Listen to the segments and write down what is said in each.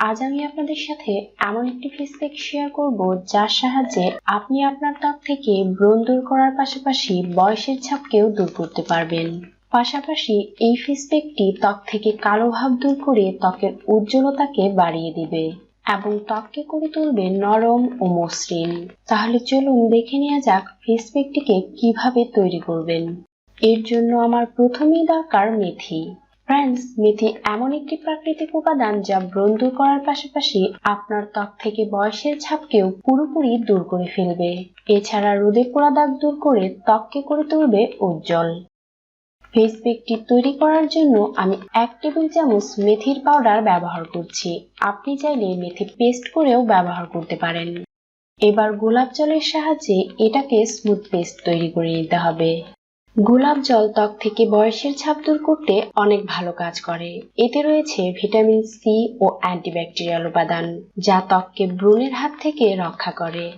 আজ আমি আপনাদের সাথে এমন একটি ফেস প্যাক শেয়ার করব যার সাহায্যে আপনি আপনার ত্বক থেকে ব্রণ দূর করার পাশাপাশি বয়সের ছাপকেও দূর করতে পারবেন। পাশাপাশি এই ফেস প্যাকটি ত্বক থেকে কালো ভাব দূর করে ত্বকের উজ্জ্বলতাকে বাড়িয়ে দিবে এবং ত্বককে করে তুলবে নরম ও মসৃণ। তাহলে চলুন দেখে নেওয়া যাক ফেস প্যাকটিকে কীভাবে তৈরি করবেন। এর জন্য আমার প্রথমেই দরকার মেথি। ফ্রেন্ডস মেথি এমন একটি প্রাকৃতিক উপাদান যা ব্রণ দূর করার পাশাপাশি আপনার ত্বক থেকে বয়সের ছাপকেও পুরোপুরি দূর করে ফেলবে। এছাড়া রোদে পোড়া দাগ দূর করে ত্বককে করে তুলবে উজ্জ্বল। ফেস প্যাকটি তৈরি করার জন্য আমি এক টেবিল চামচ মেথির পাউডার ব্যবহার করছি। আপনি চাইলে মেথি পেস্ট করেও ব্যবহার করতে পারেন। এবার গোলাপ জলের সাহায্যে এটাকে স্মুথ পেস্ট তৈরি করে নিতে হবে। গোলাপ জল ত্বক থেকে বয়সের ছাপ দূর করতে অনেক ভালো কাজ করে। এতে রয়েছে ভিটামিন সি ও অ্যান্টিব্যাকটেরিয়াল উপাদান, যা ত্বককে ব্রণের হাত থেকে রক্ষা করে।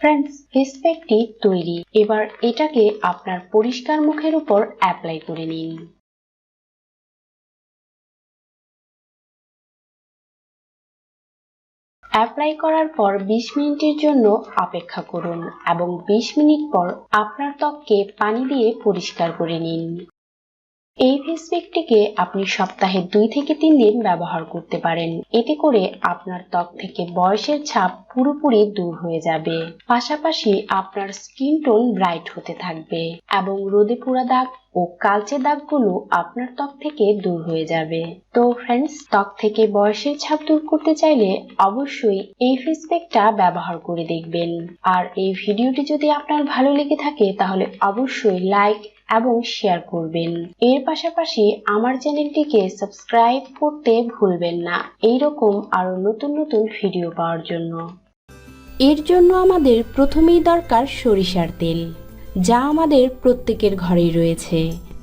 ফ্রেন্ডস ফেস প্যাকটি তৈরি। এবার এটাকে আপনার পরিষ্কার মুখের উপর অ্যাপ্লাই করে নিন। অ্যাপ্লাই করার পর ২০ মিনিটের জন্য অপেক্ষা করুন এবং ২০ মিনিট পর আপনার ত্বককে পানি দিয়ে পরিষ্কার করে নিন। এই ফেস প্যাকটিকে আপনি সপ্তাহে দুই থেকে তিন দিন ব্যবহার করতে পারেন। এতে করে আপনার ত্বক থেকে বয়সের ছাপ পুরোপুরি দূর হয়ে যাবে। পাশাপাশি আপনার স্কিন টোন ব্রাইট হতে থাকবে এবং রোদে পোড়া দাগ ও কালচে দাগগুলো আপনার ত্বক থেকে দূর হয়ে যাবে। তো ফ্রেন্ডস ত্বক থেকে বয়সের ছাপ দূর করতে চাইলে অবশ্যই এই ফেস প্যাকটা ব্যবহার করে দেখবেন। আর এই ভিডিওটি যদি আপনার ভালো লেগে থাকে, তাহলে অবশ্যই লাইক এবং শেয়ার করবেন। এর পাশাপাশি আমার চ্যানেলটিকে সাবস্ক্রাইব করতে ভুলবেন না। এইরকম আরও নতুন নতুন ভিডিও পাওয়ার জন্য। এর জন্য আমাদের প্রথমেই দরকার সরিষার তেল, যা আমাদের প্রত্যেকের ঘরেই রয়েছে।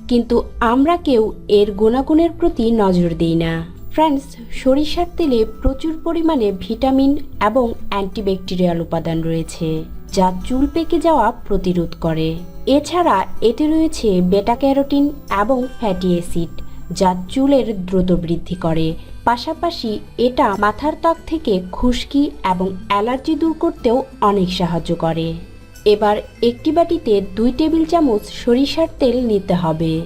কিন্তু আমরা কেউ এর গুণাগুণের প্রতি নজর দিই না। ফ্রেন্ডস সরিষার তেলে প্রচুর পরিমাণে ভিটামিন এবং অ্যান্টিব্যাকটেরিয়াল উপাদান রয়েছে, যা চুল পেকে যাওয়া প্রতিরোধ করে। এছাড়া এতে রয়েছে বেটা ক্যারোটিন এবং ফ্যাটি অ্যাসিড, যা চুলের দ্রুত বৃদ্ধি করে। পাশাপাশি এটা মাথার ত্বক থেকে খুশকি এবং অ্যালার্জি দূর করতেও অনেক সাহায্য করে। এবার একটি বাটিতে দুই টেবিল চামচ সরিষার তেল নিতে হবে।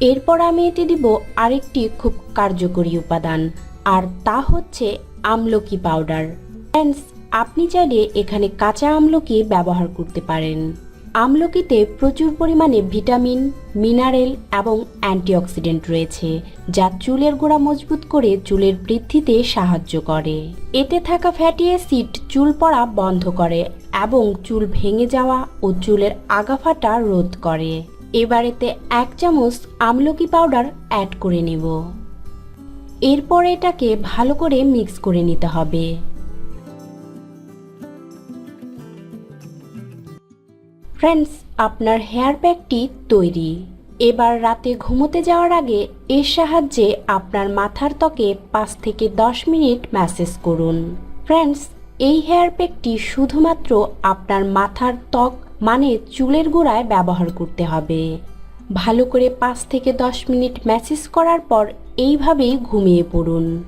এরপর আমি এতে দিব আরেকটি খুব কার্যকরী উপাদান আর তা হচ্ছে আমলকি পাউডার। ফ্রেন্ডস আপনি চাইলে এখানে কাঁচা আমলকি ব্যবহার করতে পারেন। আমলকিতে প্রচুর পরিমাণে ভিটামিন, মিনারেল এবং অ্যান্টিঅক্সিডেন্ট রয়েছে, যা চুলের গোড়া মজবুত করে চুলের বৃদ্ধিতে সাহায্য করে। এতে থাকা ফ্যাটি অ্যাসিড চুল পড়া বন্ধ করে এবং চুল ভেঙে যাওয়া ও চুলের আগাফাটা রোধ করে। এবার এতে এক চামচ আমলকি পাউডার অ্যাড করে নেব। এরপর এটাকে ভালো করে মিক্স করে নিতে হবে। ফ্রেন্ডস, আপনার হেয়ার প্যাকটি তৈরি। এবার রাতে ঘুমোতে যাওয়ার আগে এর সাহায্যে আপনার মাথার ত্বকে পাঁচ থেকে দশ মিনিট ম্যাসেজ করুন। ফ্রেন্ডস, এই হেয়ার প্যাকটি শুধুমাত্র আপনার মাথার ত্বক মানে চুলের গোড়ায় ব্যবহার করতে হবে। ভালো করে পাঁচ থেকে দশ মিনিট ম্যাসেজ করার পর এইভাবেই ঘুমিয়ে পড়ুন।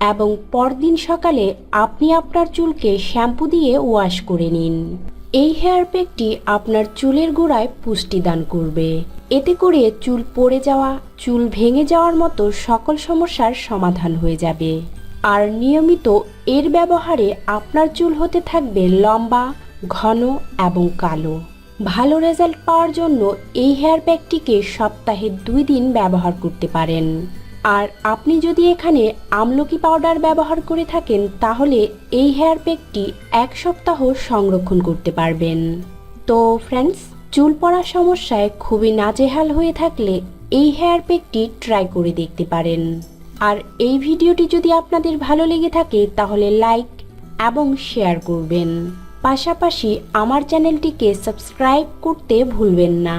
এবং পরদিন সকালে আপনি আপনার চুলকে শ্যাম্পু দিয়ে ওয়াশ করে নিন। এই হেয়ার প্যাকটি আপনার চুলের গোড়ায় পুষ্টি দান করবে। এতে করে চুল পড়ে যাওয়া, চুল ভেঙে যাওয়ার মতো সকল সমস্যার সমাধান হয়ে যাবে। আর নিয়মিত এর ব্যবহারে আপনার চুল হতে থাকবে লম্বা, ঘন এবং কালো। ভালো রেজাল্ট পাওয়ার জন্য এই হেয়ার প্যাকটিকে সপ্তাহে দুই দিন ব্যবহার করতে পারেন। আর আপনি যদি এখানে আমলকি পাউডার ব্যবহার করে থাকেন, তাহলে এই হেয়ার প্যাকটি এক সপ্তাহ সংরক্ষণ করতে পারবেন। তো ফ্রেন্ডস চুল পড়ার সমস্যায় খুবই নাজেহাল হয়ে থাকলে এই হেয়ার প্যাকটি ট্রাই করে দেখতে পারেন। আর এই ভিডিওটি যদি আপনাদের ভালো লেগে থাকে, তাহলে লাইক এবং শেয়ার করবেন। পাশাপাশি আমার চ্যানেলটিকে সাবস্ক্রাইব করতে ভুলবেন না।